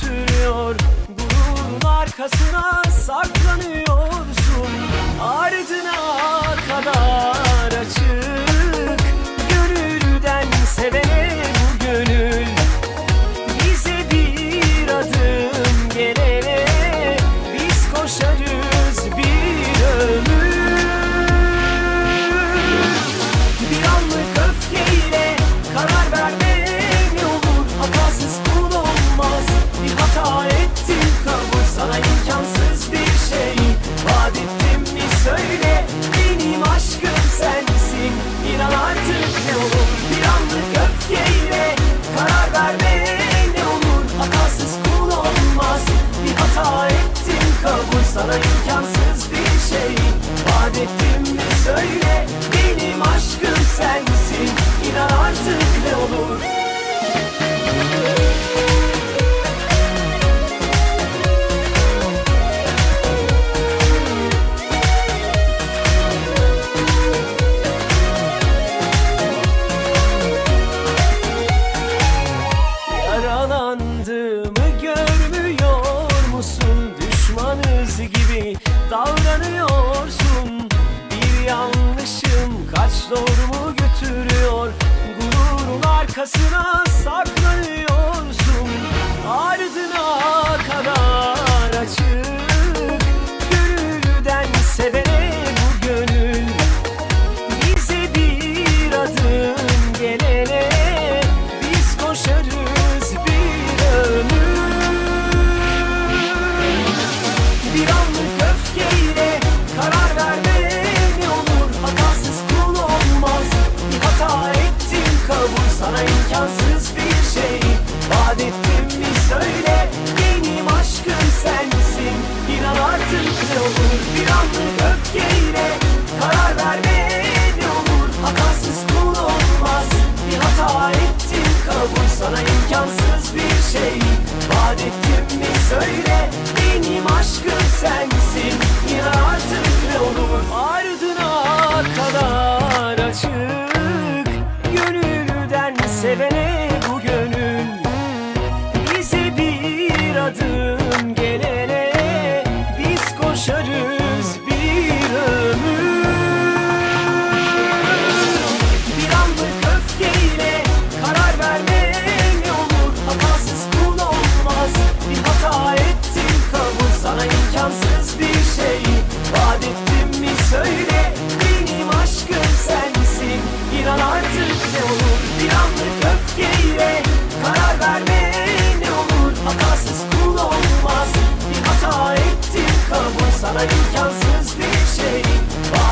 götürüyor. Gururun arkasına saklanıyorsun. Ardına hata ettim kabul sana imkansız bir şey. Vaat ettim mi söyle benim aşkım sensin. İnan artık ne olur kaç doğrumu götürüyor? Gururun arkasına saklanıyorsun sana imkansız bir şey. Vaat ettim mi söyle. Benim aşkım sensin. İnan artık ne olur bir anlık öfkeyle karar verme ne olur. Hatasız kul olmaz. Bir hata ettim kabul. Sana imkansız bir şey. Vaat ettim mi söyle. Benim aşkım sensin aittir kabul Sana imkansız bir şey. var